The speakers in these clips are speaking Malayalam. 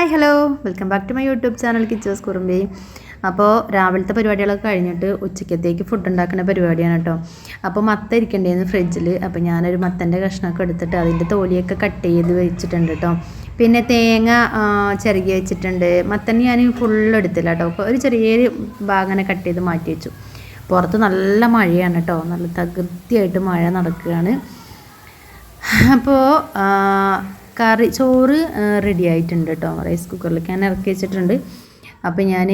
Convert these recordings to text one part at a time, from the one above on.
Hi hello. Welcome back to my YouTube channel കിച്ചേഴ്സ് Kurumbi. അപ്പോൾ രാവിലത്തെ പരിപാടികളൊക്കെ കഴിഞ്ഞിട്ട് ഉച്ചക്കത്തേക്ക് ഫുഡ് ഉണ്ടാക്കുന്ന പരിപാടിയാണ് കേട്ടോ. അപ്പോൾ മത്ത ഇരിക്കേണ്ടിയിരുന്നു ഫ്രിഡ്ജിൽ അപ്പോൾ ഞാനൊരു മത്തന്റെ കഷ്ണമൊക്കെ എടുത്തിട്ട് അതിന്റെ തോലിയൊക്കെ കട്ട് ചെയ്ത് വെച്ചിട്ടുണ്ട് കേട്ടോ. പിന്നെ തേങ്ങ ചിരകി വെച്ചിട്ടുണ്ട്. മത്തൻ ഞാൻ ഫുള്ള് എടുത്തില്ല കേട്ടോ. അപ്പോൾ ഒരു ചെറിയൊരു ഭാഗനെ കട്ട് ചെയ്ത് മാറ്റി വെച്ചു. പുറത്ത് നല്ല മഴയാണ് കേട്ടോ. നല്ല തകൃതിയായിട്ട് മഴ നടക്കുകയാണ്. അപ്പോൾ കറി ചോറ് റെഡി ആയിട്ടുണ്ട് കേട്ടോ റൈസ് കുക്കറിലേക്ക് ഞാൻ ഇറക്കി വെച്ചിട്ടുണ്ട്. അപ്പോൾ ഞാൻ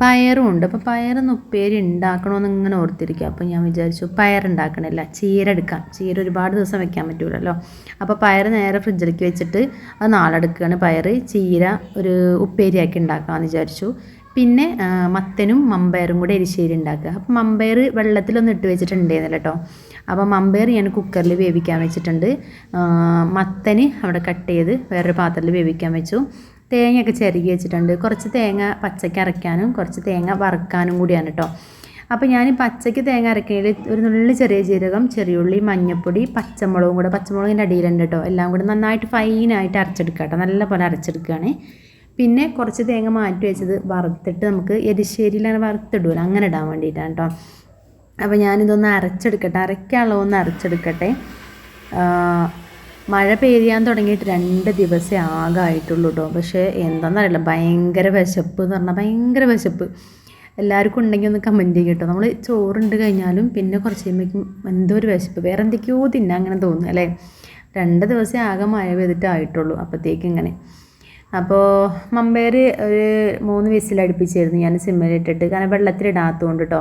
പയറും ഉണ്ട്. അപ്പോൾ പയറൊന്ന് ഉപ്പേരി ഉണ്ടാക്കണമെന്ന് ഇങ്ങനെ ഓർത്തിരിക്കുക അപ്പോൾ ഞാൻ വിചാരിച്ചു പയർ ഉണ്ടാക്കണില്ല ചീര എടുക്കാം. ചീര ഒരുപാട് ദിവസം വെക്കാൻ പറ്റൂലല്ലോ. അപ്പോൾ പയർ നേരെ ഫ്രിഡ്ജിലേക്ക് വെച്ചിട്ട് അത് നാളെടുക്കുകയാണ് പയർ ചീര ഒരു ഉപ്പേരിയാക്കി ഉണ്ടാക്കാമെന്ന് വിചാരിച്ചു. പിന്നെ മത്തനും മമ്പയറും കൂടെ എരിശ്ശേരി ഉണ്ടാക്കുക അപ്പോൾ മമ്പയർ വെള്ളത്തിലൊന്നും ഇട്ട് വെച്ചിട്ടുണ്ടായിരുന്നില്ല കേട്ടോ അപ്പോൾ മമ്പയർ ഞാൻ കുക്കറിൽ വേവിക്കാൻ വെച്ചിട്ടുണ്ട്. മത്തന് അവിടെ കട്ട് ചെയ്ത് വേറൊരു പാത്രത്തിൽ വേവിക്കാൻ വെച്ചു. തേങ്ങയൊക്കെ ചിരകി വെച്ചിട്ടുണ്ട്. കുറച്ച് തേങ്ങ പച്ചയ്ക്ക് അരയ്ക്കാനും കുറച്ച് തേങ്ങ വറുക്കാനും കൂടിയാണ് കേട്ടോ അപ്പോൾ ഞാൻ പച്ചയ്ക്ക് തേങ്ങ അരക്കണതിൽ ഒരു നുള്ളി ചെറിയ ജീരകം ചെറിയുള്ളി മഞ്ഞൾപ്പൊടി പച്ചമുളകും കൂടെ പച്ചമുളകിന്റെ അടിയിലുണ്ട് കേട്ടോ എല്ലാം കൂടെ നന്നായിട്ട് ഫൈനായിട്ട് അരച്ചെടുക്കുക കേട്ടോ നല്ല പോലെ അരച്ചെടുക്കുകയാണ്. പിന്നെ കുറച്ച് തേങ്ങ മാറ്റി വെച്ചത് വറുത്തിട്ട് നമുക്ക് എരിശ്ശേരിയിലാണ് വറുത്തിടൂല. അങ്ങനെ ഇടാൻ വേണ്ടിയിട്ടാണ് കേട്ടോ അപ്പോൾ ഞാനിതൊന്ന് അരച്ചെടുക്കട്ടെ അരയ്ക്കാനുള്ള ഒന്ന് അരച്ചെടുക്കട്ടെ. മഴ പെയ്യാൻ തുടങ്ങിയിട്ട് രണ്ട് ദിവസമേ ആകായിട്ടുള്ളൂ കേട്ടോ പക്ഷേ എന്താണെന്നറിയില്ല ഭയങ്കര വിശപ്പ് എന്ന് പറഞ്ഞാൽ ഭയങ്കര വിശപ്പ്. എല്ലാവർക്കും ഉണ്ടെങ്കിൽ ഒന്ന് കമന്റ് ചെയ്യും കേട്ടോ നമ്മൾ ചോറുണ്ട് കഴിഞ്ഞാലും പിന്നെ കുറച്ച് കഴിയുമ്പോഴേക്കും എന്തോ ഒരു വിശപ്പ് വേറെ എന്തൊക്കെയോ തിന്നാൻ അങ്ങനെ തോന്നുന്നു അല്ലേ? രണ്ട് ദിവസം ആകെ മഴ പെയ്തിട്ട് ആയിട്ടുള്ളൂ അപ്പോഴത്തേക്ക് ഇങ്ങനെ. അപ്പോൾ മമ്പയർ ഒരു മൂന്ന് വിസിൽ അടുപ്പിച്ചായിരുന്നു ഞാൻ സിമ്മിലിട്ടിട്ട് കാരണം വെള്ളത്തിലിടാത്തതുകൊണ്ട് കേട്ടോ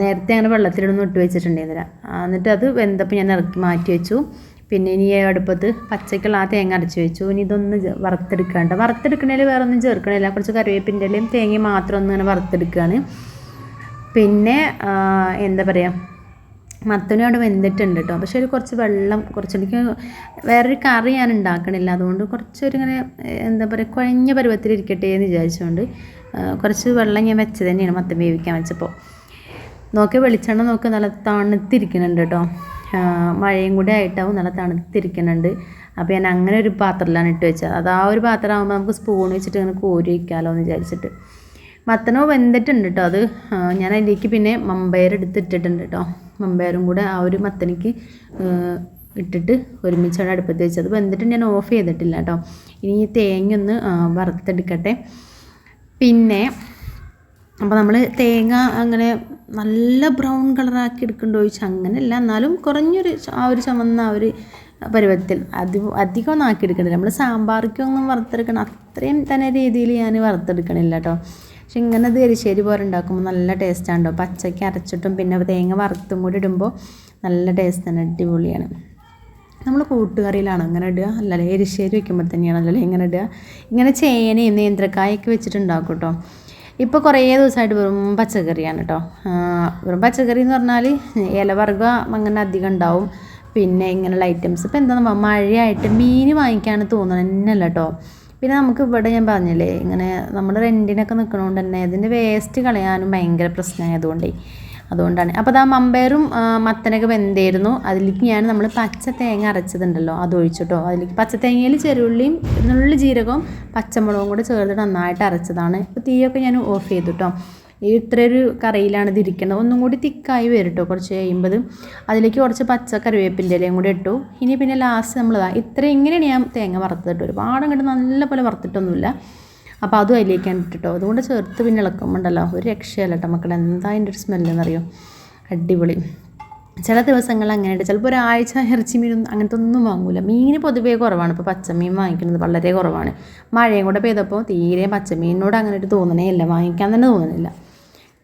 നേരത്തെ അങ്ങനെ വെള്ളത്തിലിടൊന്നും ഇട്ട് വെച്ചിട്ടുണ്ടായിരുന്നില്ല. എന്നിട്ട് അത് വെന്തപ്പോൾ ഞാൻ ഇറക്കി മാറ്റി വെച്ചു. പിന്നെ ഇനി അടുപ്പത്ത് പച്ചക്കുള്ള ആ തേങ്ങ അരച്ച് വെച്ചു. ഇനി ഇതൊന്ന് വറുത്തെടുക്കാണ്ട്. വറുത്തെടുക്കണേൽ വേറെ ഒന്നും ചേർക്കണില്ല. കുറച്ച് കറിവേപ്പിന്റെ ഇലയും തേങ്ങയും മാത്രം ഒന്ന് ഇങ്ങനെ വറുത്തെടുക്കുകയാണ് പിന്നെ എന്താ പറയുക മത്തനും അവിടെ വെന്തിട്ടുണ്ട് കേട്ടോ പക്ഷേ ഒരു കുറച്ച് വെള്ളം കുറച്ച് എനിക്ക് വേറൊരു കറി ഞാൻ ഉണ്ടാക്കണില്ല. അതുകൊണ്ട് കുറച്ചൊരു ഇങ്ങനെ എന്താ പറയുക കുഴഞ്ഞ പരുവത്തിലിരിക്കട്ടെ എന്ന് വിചാരിച്ചുകൊണ്ട് കുറച്ച് വെള്ളം ഞാൻ വെച്ചത് തന്നെയാണ് മത്തൻ വേവിക്കാൻ വെച്ചപ്പോൾ. നോക്കി വെളിച്ചെണ്ണ നോക്കി നല്ല തണുത്തിരിക്കുന്നുണ്ട് കേട്ടോ. മഴയും കൂടി ആയിട്ടാവും നല്ല തണുത്തിരിക്കുന്നുണ്ട്. അപ്പോൾ ഞാൻ അങ്ങനെ ഒരു പാത്രത്തിലാണ് ഇട്ട് വെച്ചത്. അത് ആ ഒരു പാത്രമാകുമ്പോൾ നമുക്ക് സ്പൂൺ വെച്ചിട്ട് ഇങ്ങനെ കോരി വയ്ക്കാമല്ലോ എന്ന് വിചാരിച്ചിട്ട്. മത്തനോ വെന്തിട്ടുണ്ട് കേട്ടോ അത്. ഞാൻ അതിലേക്ക് പിന്നെ മമ്പയർ എടുത്തിട്ടിട്ടുണ്ട് കേട്ടോ. മമ്പയറും കൂടെ ആ ഒരു മത്തനിക്ക് ഇട്ടിട്ട് ഒരുമിച്ചാണ് അടുപ്പത്ത് വെച്ചത്. വെന്തിട്ട് ഞാൻ ഓഫ് ചെയ്തിട്ടില്ല കേട്ടോ. ഇനി ഈ തേങ്ങ ഒന്ന് വറുത്തെടുക്കട്ടെ. പിന്നെ അപ്പോൾ നമ്മൾ തേങ്ങ അങ്ങനെ നല്ല ബ്രൗൺ കളറാക്കി എടുക്കണ്ടോ ചോദിച്ചാൽ അങ്ങനെയല്ല. എന്നാലും കുറഞ്ഞൊരു ആ ഒരു ചുമന്ന ആ ഒരു പരുവത്തിൽ അധി അധികം ഒന്നും ആക്കി എടുക്കണില്ല. നമ്മൾ സാമ്പാറിക്കൊന്നും വറുത്തെടുക്കണം അത്രയും തന്നെ രീതിയിൽ ഞാൻ വറുത്തെടുക്കണില്ല കേട്ടോ പക്ഷെ ഇങ്ങനെ ഇത് എരിശ്ശേരി പോലെ ഉണ്ടാക്കുമ്പോൾ നല്ല ടേസ്റ്റാണ് കേട്ടോ പച്ചയ്ക്ക് അരച്ചിട്ടും പിന്നെ തേങ്ങ വറുത്തും കൂടി ഇടുമ്പോൾ നല്ല ടേസ്റ്റ് തന്നെ അടിപൊളിയാണ്. നമ്മൾ കൂട്ടുകറിയിലാണ് അങ്ങനെ ഇടുക? അല്ലല്ലേ എരിശ്ശേരി വെക്കുമ്പോൾ തന്നെയാണല്ലോ ഇങ്ങനെ ഇടുക? ഇങ്ങനെ ചേനയും നേന്ത്രക്കായൊക്കെ വെച്ചിട്ടുണ്ടാക്കും കേട്ടോ ഇപ്പോൾ കുറേ ദിവസമായിട്ട് വെറും പച്ചക്കറിയാണ് കേട്ടോ വെറും പച്ചക്കറി എന്ന് പറഞ്ഞാൽ ഇലവർഗം അങ്ങനെ അധികം ഉണ്ടാവും. പിന്നെ ഇങ്ങനെയുള്ള ഐറ്റംസ് ഇപ്പോൾ എന്താ മഴയായിട്ട് മീൻ വാങ്ങിക്കാണ് തോന്നുന്നത് തന്നെയല്ല കേട്ടോ പിന്നെ നമുക്ക് ഇവിടെ ഞാൻ പറഞ്ഞില്ലേ ഇങ്ങനെ നമ്മൾ റെന്റിനൊക്കെ നിൽക്കണോണ്ട് തന്നെ ഇതിന്റെ വേസ്റ്റ് കളയാനും ഭയങ്കര പ്രശ്നമായതുകൊണ്ടേ. അതുകൊണ്ടാണ്. അപ്പോൾ അത് ആ മമ്പയറും മത്തനൊക്കെ വെന്തായിരുന്നു. അതിലേക്ക് ഞാൻ നമ്മൾ പച്ച തേങ്ങ അരച്ചതുണ്ടല്ലോ അത് ഒഴിച്ചിട്ടോ അതിലേക്ക് പച്ച തേങ്ങയിൽ ചെറുള്ളിയും നുള്ളി ജീരകവും പച്ചമുളകും കൂടെ ചേർത്ത് നന്നായിട്ട് അരച്ചതാണ്. ഇപ്പോൾ തീയൊക്കെ ഞാൻ ഓഫ് ചെയ്തു കേട്ടോ ഈ ഇത്ര ഒരു കറിയിലാണ് ഇത് ഒന്നും കൂടി തിക്കായി വരും കേട്ടോ കുറച്ച് കഴിയുമ്പോൾ അതിലേക്ക് കുറച്ച് പച്ച കറിവേപ്പിന്റെ ഇലയും കൂടി ഇട്ടു. ഇനി പിന്നെ ലാസ്റ്റ് നമ്മൾ ഇത്ര ഇങ്ങനെയാണ് ഞാൻ തേങ്ങ വറുത്തിട്ട് ഒരുപാട് അങ്ങോട്ട് നല്ലപോലെ വറുത്തിട്ടൊന്നുമില്ല. അപ്പോൾ അതും അതിലേക്കാണ് ഇട്ടിട്ടോ. അതുകൊണ്ട് ചേർത്ത് പിന്നെ ഇളക്കുമ്പോണ്ടല്ലോ ഒരു രക്ഷയല്ല കേട്ടോ മക്കളെ. എന്താ അതിന്റെ ഒരു സ്മെല്ലെന്നറിയോ? അടിപൊളി. ചില ദിവസങ്ങൾ അങ്ങനെയുണ്ട്. ചിലപ്പോൾ ഒരാഴ്ച ഇറച്ചി മീനൊന്നും അങ്ങനത്തെ ഒന്നും വാങ്ങൂല. മീൻ പൊതുവേ കുറവാണ്. ഇപ്പോൾ പച്ചമീൻ വാങ്ങിക്കുന്നത് വളരെ കുറവാണ്. മഴയും കൂടെ പെയ്തപ്പോൾ തീരെ പച്ചമീനോട് അങ്ങനെ ഒരു തോന്നണേ ഇല്ല. വാങ്ങിക്കാൻ തന്നെ തോന്നുന്നില്ല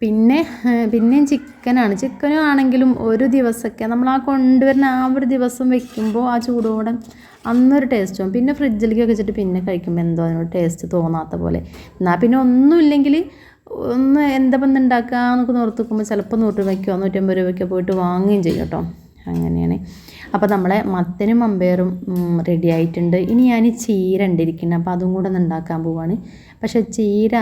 പിന്നെ പിന്നെയും ചിക്കനാണ്. ചിക്കനും ആണെങ്കിലും ഒരു ദിവസമൊക്കെ നമ്മൾ ആ കൊണ്ടുവരുന്ന ആ ഒരു ദിവസം വെക്കുമ്പോൾ ആ ചൂടോടെ അന്നൊരു ടേസ്റ്റ് തോന്നും പിന്നെ ഫ്രിഡ്ജിലേക്ക് വെച്ചിട്ട് പിന്നെ കഴിക്കുമ്പോൾ എന്തോ അതിനോട് ടേസ്റ്റ് തോന്നാത്ത പോലെ. എന്നാൽ പിന്നെ ഒന്നുമില്ലെങ്കിൽ ഒന്ന് എന്താ ബന്ധം ഉണ്ടാക്കുക എന്നൊക്കെ ഓർത്ത് നോക്കുമ്പോൾ ചിലപ്പോൾ നൂറ് രൂപയ്ക്കോ നൂറ്റമ്പത് രൂപയ്ക്കോ പോയിട്ട് വാങ്ങുകയും ചെയ്യും കേട്ടോ. അങ്ങനെയാണ്. അപ്പോൾ നമ്മളെ മത്തനും അമ്പയറും റെഡി ആയിട്ടുണ്ട്. ഇനി ഞാൻ ചീര ഉണ്ടിരിക്കുന്നത് അപ്പോൾ അതും കൂടെ ഒന്ന് ഉണ്ടാക്കാൻ പോവാണ്. പക്ഷേ ചീര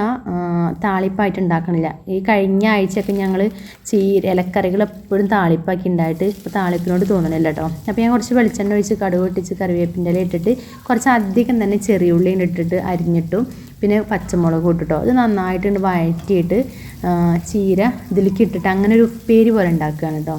താളിപ്പായിട്ട് ഉണ്ടാക്കണില്ല. ഈ കഴിഞ്ഞ ആഴ്ചയൊക്കെ ഞങ്ങൾ ചീര ഇലക്കറികൾ എപ്പോഴും താളിപ്പാക്കി ഉണ്ടായിട്ട് ഇപ്പോൾ താളിപ്പിനോട് തോന്നണില്ല കേട്ടോ അപ്പോൾ ഞാൻ കുറച്ച് വെളിച്ചെണ്ണ ഒഴിച്ച് കടുക് പൊട്ടിച്ച് കറിവേപ്പിന്റെ ഇല ഇട്ടിട്ട് കുറച്ച് അധികം തന്നെ ചെറിയ ഉള്ളി ഇട്ടിട്ട് അരിഞ്ഞിട്ടു പിന്നെ പച്ചമുളക് ഇട്ടിട്ടോ ഇത് നന്നായിട്ട് വഴറ്റിയിട്ട് ചീര ഇതിലേക്ക് ഇട്ടിട്ട് അങ്ങനെ ഒരു ഉപ്പേരി പോലെ ഉണ്ടാക്കുകയാണ് കേട്ടോ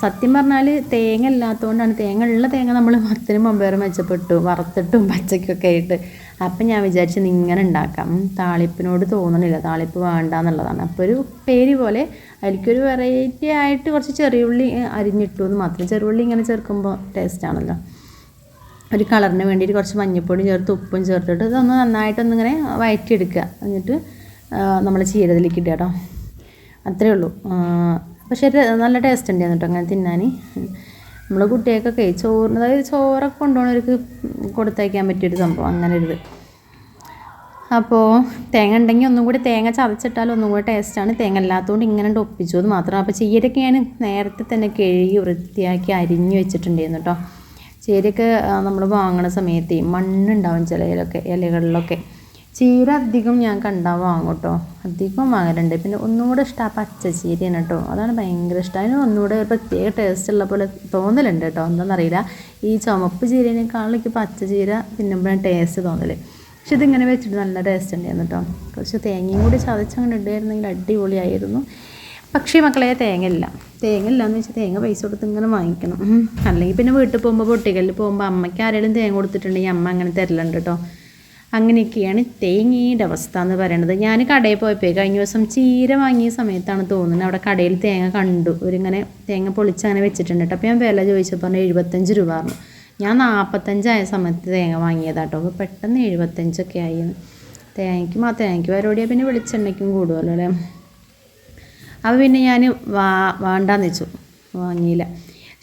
സത്യം പറഞ്ഞാൽ തേങ്ങ ഇല്ലാത്തതുകൊണ്ടാണ് തേങ്ങ ഉള്ള തേങ്ങ നമ്മൾ മത്തിനും മമ്പേറും മെച്ചപ്പെട്ടു വറുത്തിട്ടും പച്ചക്കൊക്കെ ആയിട്ട്. അപ്പം ഞാൻ വിചാരിച്ചു ഇങ്ങനെ ഉണ്ടാക്കാം. താളിപ്പിനോട് തോന്നണില്ല. താളിപ്പ് വേണ്ട എന്നുള്ളതാണ് അപ്പോൾ ഒരു പേര് പോലെ അതിലേക്കൊരു വെറൈറ്റി ആയിട്ട് കുറച്ച് ചെറിയുള്ളി അരിഞ്ഞിട്ടു. എന്ന് മാത്രം ചെറുള്ളി ഇങ്ങനെ ചേർക്കുമ്പോൾ ടേസ്റ്റ് ആണല്ലോ. ഒരു കളറിന് വേണ്ടിയിട്ട് കുറച്ച് മഞ്ഞപ്പൊടിയും ചേർത്ത് ഉപ്പും ചേർത്തിട്ട് ഇതൊന്ന് നന്നായിട്ടൊന്നിങ്ങനെ വയറ്റിയെടുക്കുക. എന്നിട്ട് നമ്മൾ ചീരതിലേക്ക് ഇടുക കേട്ടോ അത്രയേ ഉള്ളൂ. പക്ഷേ നല്ല ടേസ്റ്റ് ഉണ്ടായിരുന്നു കേട്ടോ. അങ്ങനെ തിന്നാൻ നമ്മൾ കുട്ടികൾക്കൊക്കെ ചോറിന് അതായത് ചോറൊക്കെ കൊണ്ടുപോകണവർക്ക് കൊടുത്തയക്കാൻ പറ്റിയൊരു സംഭവം അങ്ങനെ ഒരു അപ്പോൾ തേങ്ങ ഉണ്ടെങ്കിൽ ഒന്നും കൂടി തേങ്ങ ചതച്ചിട്ടാൽ ഒന്നും കൂടി ടേസ്റ്റാണ് തേങ്ങ അല്ലാത്തതുകൊണ്ട് ഇങ്ങനെ ഒപ്പിച്ചു. അത് മാത്രം. അപ്പോൾ ചീരയൊക്കെ ഞാൻ നേരത്തെ തന്നെ കഴുകി വൃത്തിയാക്കി അരിഞ്ഞു വെച്ചിട്ടുണ്ടായിരുന്നു കേട്ടോ ചീരയൊക്കെ നമ്മൾ വാങ്ങണ സമയത്ത് മണ്ണുണ്ടാവും ചില ഇലകളിലൊക്കെ. ചീര അധികം ഞാൻ കണ്ടാൽ വാങ്ങും കേട്ടോ അധികം വാങ്ങലുണ്ട്. പിന്നെ ഒന്നുകൂടെ ഇഷ്ടം ആ പച്ച ചീരയാണ് കേട്ടോ. അതാണ് ഭയങ്കര ഇഷ്ടം. അതിന് ഒന്നുകൂടെ ഒരു പ്രത്യേക ടേസ്റ്റ് ഉള്ള പോലെ തോന്നലുണ്ട് കേട്ടോ. എന്താണെന്നറിയില്ല ഈ ചുമപ്പ് ചീരേനേക്കാളും എനിക്ക് പച്ച ചീര തിന്നുമ്പോഴാണ് ടേസ്റ്റ് തോന്നൽ. പക്ഷെ ഇതിങ്ങനെ വെച്ചിട്ട് നല്ല ടേസ്റ്റ് ഉണ്ടായിരുന്നു കേട്ടോ. കുറച്ച് തേങ്ങയും കൂടി ചതച്ചങ്ങനെ ഇടുമായിരുന്നെങ്കിൽ അടിപൊളിയായിരുന്നു. പക്ഷേ മക്കളെ തേങ്ങ ഇല്ല. തേങ്ങ ഇല്ലയെന്ന് വെച്ചാൽ തേങ്ങ പൈസ കൊടുത്ത് ഇങ്ങനെ വാങ്ങിക്കണം. അല്ലെങ്കിൽ പിന്നെ വീട്ടിൽ പോകുമ്പോൾ പൊട്ടിക്കല്ലിൽ പോകുമ്പോൾ അമ്മയ്ക്ക് ആരെങ്കിലും തേങ്ങ കൊടുത്തിട്ടുണ്ടെങ്കിൽ അമ്മ അങ്ങനെ തരലുണ്ട് കേട്ടോ. അങ്ങനെയൊക്കെയാണ് തേങ്ങയുടെ അവസ്ഥ എന്ന് പറയുന്നത് ഞാൻ കടയിൽ പോയപ്പോൾ കഴിഞ്ഞ ദിവസം ചീര വാങ്ങിയ സമയത്താണ് തോന്നുന്നത്. അവിടെ കടയിൽ തേങ്ങ കണ്ടു. ഒരിങ്ങനെ തേങ്ങ പൊളിച്ചങ്ങനെ വെച്ചിട്ടുണ്ട് കേട്ടോ. അപ്പോൾ ഞാൻ വില ചോദിച്ചപ്പോൾ പറഞ്ഞു എഴുപത്തഞ്ച് രൂപ പറഞ്ഞു. ഞാൻ നാൽപ്പത്തഞ്ചായ സമയത്ത് തേങ്ങ വാങ്ങിയതാട്ടോ. അപ്പോൾ പെട്ടെന്ന് എഴുപത്തഞ്ചൊക്കെ ആയി. തേങ്ങയ്ക്കും ആ തേങ്ങയ്ക്ക് പരിപാടിയാണ് പിന്നെ വെളിച്ചെണ്ണയ്ക്കും കൂടുമല്ലോ അല്ലേ? അപ്പോൾ പിന്നെ ഞാൻ വാ വേണ്ടാന്ന് വെച്ചു. വാങ്ങിയില്ല.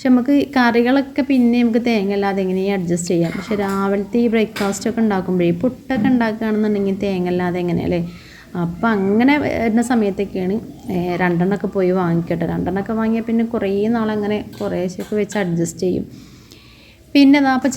പക്ഷെ നമുക്ക് കറികളൊക്കെ പിന്നെ നമുക്ക് തേങ്ങ അല്ലാതെ എങ്ങനെയും അഡ്ജസ്റ്റ് ചെയ്യാം? പക്ഷെ രാവിലത്തെ ഈ ബ്രേക്ക്ഫാസ്റ്റ് ഒക്കെ ഉണ്ടാക്കുമ്പോഴേ പുട്ടൊക്കെ ഉണ്ടാക്കുകയാണെന്നുണ്ടെങ്കിൽ തേങ്ങ അല്ലാതെ എങ്ങനെയല്ലേ അപ്പം അങ്ങനെ വരുന്ന സമയത്തൊക്കെയാണ് രണ്ടെണ്ണമൊക്കെ പോയി വാങ്ങിക്കട്ടെ. രണ്ടെണ്ണമൊക്കെ വാങ്ങിയാൽ പിന്നെ കുറേ നാളങ്ങനെ കുറേശ്ശൊക്കെ വെച്ച് അഡ്ജസ്റ്റ് ചെയ്യും. പിന്നെ അപ്പോൾ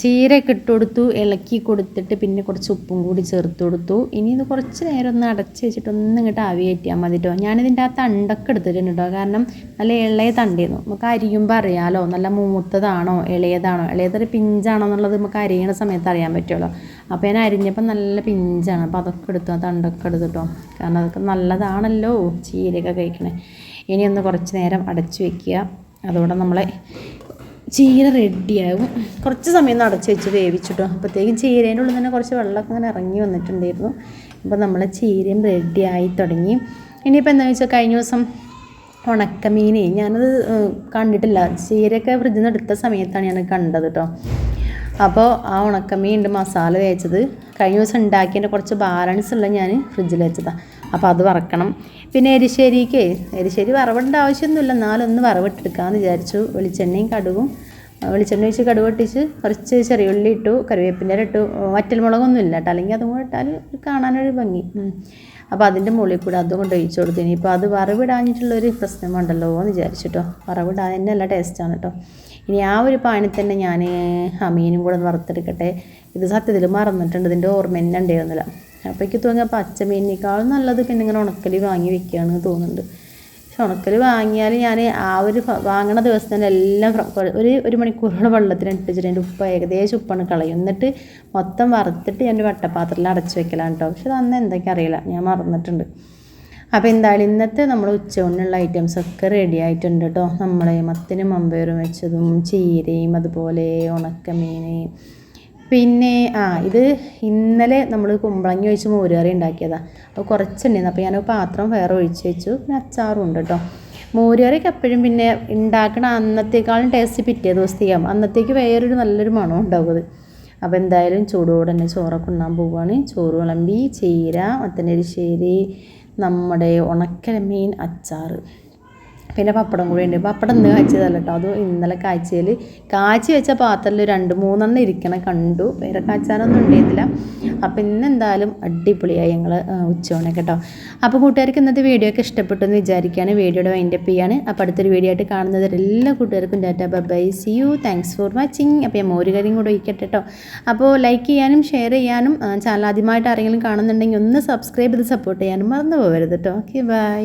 ചീരയൊക്കെ ഇട്ട് കൊടുത്തു ഇളക്കി കൊടുത്തിട്ട് പിന്നെ കുറച്ച് ഉപ്പും കൂടി ചേർത്ത് കൊടുത്തു. ഇനി ഇത് കുറച്ച് നേരം ഒന്ന് അടച്ച് വെച്ചിട്ട് ഒന്ന് ഇങ്ങോട്ട് ആവി കയറ്റിയാൽ മതി കേട്ടോ ഞാനിതിന്റെ ആ തണ്ടൊക്കെ എടുത്തിട്ടുണ്ട് കേട്ടോ കാരണം നല്ല ഇളയ തണ്ടിയിരുന്നു നമുക്ക് അരിയുമ്പോൾ അറിയാമല്ലോ നല്ല മൂത്തതാണോ ഇളയതാണോ? ഇളയതൊരു പിഞ്ചാണോ എന്നുള്ളത് നമുക്ക് അരിയണ സമയത്ത് അറിയാൻ പറ്റുമല്ലോ അപ്പോൾ ഞാൻ അരിഞ്ഞപ്പോൾ നല്ല പിഞ്ചാണ്. അപ്പോൾ അതൊക്കെ എടുത്തു ആ തണ്ടൊക്കെ എടുത്തിട്ടോ കാരണം അതൊക്കെ നല്ലതാണല്ലോ ചീരയൊക്കെ കഴിക്കണേ. ഇനി ഒന്ന് കുറച്ച് നേരം അടച്ചു വെക്കുക. അതോടെ നമ്മളെ ചീര റെഡിയാകും കുറച്ച് സമയം ഒന്ന് അടച്ച് വെച്ച് വേവിച്ചിട്ടോ അപ്പോഴത്തേക്കും ചീരേന്റെ ഉള്ളിൽ തന്നെ കുറച്ച് വെള്ളമൊക്കെ ഇങ്ങനെ ഇറങ്ങി വന്നിട്ടുണ്ടായിരുന്നു. അപ്പോൾ നമ്മളെ ചീരയും റെഡിയായി തുടങ്ങി. ഇനിയിപ്പോൾ എന്താണെന്ന് വെച്ചാൽ കഴിഞ്ഞ ദിവസം ഉണക്കമീനേ ഞാനത് കണ്ടിട്ടില്ല. ചീരയൊക്കെ ഫ്രിഡ്ജിൽ നിന്ന് എടുത്ത സമയത്താണ് ഞാൻ കണ്ടത് കേട്ടോ അപ്പോൾ ആ ഉണക്കമീൻ ഉണ്ട് മസാല തേച്ചത്. കഴിഞ്ഞ ദിവസം ഉണ്ടാക്കിയതിന്റെ കുറച്ച് ബാലൻസ് ഉള്ള ഞാൻ ഫ്രിഡ്ജിൽ വെച്ചതാണ് അപ്പോൾ അത് വറക്കണം. പിന്നെ എരിശ്ശേരിക്ക് എരിശ്ശേരി വറവിടേണ്ട ആവശ്യമൊന്നുമില്ല. എന്നാലൊന്ന് വറവിട്ടെടുക്കാമെന്ന് വിചാരിച്ചു. വെളിച്ചെണ്ണയും കടുകും വെളിച്ചെണ്ണ ഒഴിച്ച് കടുക് പൊട്ടിച്ച് കുറച്ച് ചെറിയുള്ളി ഇട്ടു കറിവേപ്പിന്റെ ഇട്ടു. വറ്റൽമുളകൊന്നും ഇല്ല കേട്ടോ. അല്ലെങ്കിൽ അതും കൂടെ ഇട്ടാൽ കാണാനൊരു ഭംഗി. അപ്പോൾ അതിന്റെ മുകളിൽ കൂടെ അതും കൊണ്ട് ഒഴിച്ചു കൊടുത്തു. ഇനിയിപ്പോൾ അത് വറവിടാഞ്ഞിട്ടുള്ളൊരു പ്രശ്നമുണ്ടല്ലോ എന്ന് വിചാരിച്ചിട്ടോ. വറവിടാൻ തന്നെ നല്ല ടേസ്റ്റാണ് കേട്ടോ ഇനി ആ ഒരു പാനിൽ തന്നെ ഞാൻ ആ മീനും കൂടെ വറുത്തെടുക്കട്ടെ. ഇത് സത്യത്തിൽ മറന്നിട്ടുണ്ട്. ഇതിന്റെ ഓർമ്മ തന്നെ ഉണ്ടായിരുന്നില്ല അപ്പോൾ എനിക്ക് തോന്നിയ പച്ചമീനിനേക്കാളും നല്ലത് പിന്നെ ഇങ്ങനെ ഉണക്കൽ വാങ്ങി വെക്കുകയാണെന്ന് തോന്നുന്നുണ്ട്. പക്ഷെ ഉണക്കൽ വാങ്ങിയാൽ ഞാൻ ആ ഒരു വാങ്ങണ ദിവസം തന്നെ എല്ലാം ഒരു ഒരു മണിക്കൂറോളം വെള്ളത്തിന് വെച്ചിട്ട് ഉപ്പ് ഏകദേശം ഉപ്പാണ് കളയും. എന്നിട്ട് മൊത്തം വറുത്തിട്ട് ഞാൻ വട്ടപാത്രത്തിൽ അടച്ചു വെക്കലാണ് കേട്ടോ പക്ഷെ അന്ന് എന്തൊക്കെ അറിയില്ല ഞാൻ മറന്നിട്ടുണ്ട്. അപ്പോൾ എന്തായാലും ഇന്നത്തെ നമ്മൾ ഉച്ചയൂണിനുള്ള ഐറ്റംസ് ഒക്കെ റെഡി ആയിട്ടുണ്ട് കേട്ടോ നമ്മളെ മത്തിനും മമ്പയറും വെച്ചതും ചീരയും അതുപോലെ ഉണക്കമീൻ പിന്നെ ആ ഇത് ഇന്നലെ നമ്മൾ കുമ്പളങ്ങി ഒഴിച്ച് മോരുകറി ഉണ്ടാക്കിയതാണ് അപ്പോൾ കുറച്ചുണ്ടായിരുന്നു. അപ്പോൾ ഞാൻ പാത്രം വേറെ ഒഴിച്ച് വെച്ചു. പിന്നെ അച്ചാറും ഉണ്ട് കേട്ടോ മോരുകറിയൊക്കെ എപ്പോഴും പിന്നെ ഉണ്ടാക്കണ അന്നത്തേക്കാളും ടേസ്റ്റ് പിറ്റേ ദിവസത്തേക്കാകും അന്നത്തേക്ക് വേറൊരു നല്ലൊരു മണം ഉണ്ടാവും അപ്പോൾ എന്തായാലും ചൂടോടെ തന്നെ ചോറൊക്കെ ഉണ്ണാൻ പോവുകയാണ് ചോറ് വിളമ്പി ചീര മത്തനരിശ്ശേരി നമ്മുടെ ഉണക്കലമീൻ അച്ചാർ പിന്നെ പപ്പടം കൂടി ഉണ്ട്. പപ്പടം ഇന്ന് കാഴ്ചതല്ല കേട്ടോ അത് ഇന്നലെ കാഴ്ചയിൽ കാച്ചി വെച്ച പാത്രത്തിൽ രണ്ട് മൂന്നെണ്ണം ഇരിക്കണ കണ്ടു. വേറെ കാച്ചാനൊന്നും ഉണ്ടായിരുന്നില്ല അപ്പോൾ ഇന്ന് എന്തായാലും അടിപൊളിയായി ഞങ്ങൾ ഉച്ചയോണെ കേട്ടോ അപ്പോൾ കൂട്ടുകാർക്ക് ഇന്നത്തെ വീഡിയോ ഒക്കെ ഇഷ്ടപ്പെട്ടു എന്ന് വിചാരിക്കുകയാണ്. വീഡിയോയുടെ വൈൻഡപ്പ് ചെയ്യാണ്. അപ്പോൾ അടുത്തൊരു വീഡിയോ ആയിട്ട് കാണുന്നത് എല്ലാ കൂട്ടുകാർക്കും data bye see you thanks for watching അപ്പോൾ ഞാൻ ഒരു കാര്യം കൂടെ ഒഴിക്കട്ടെ കേട്ടോ അപ്പോൾ ലൈക്ക് ചെയ്യാനും ഷെയർ ചെയ്യാനും ചാനൽ ആദ്യമായിട്ട് ആരെങ്കിലും കാണുന്നുണ്ടെങ്കിൽ ഒന്ന് സബ്സ്ക്രൈബ് ചെയ്ത് സപ്പോർട്ട് ചെയ്യാനും മറന്നു പോകരുത് കേട്ടോ ഓക്കെ ബൈ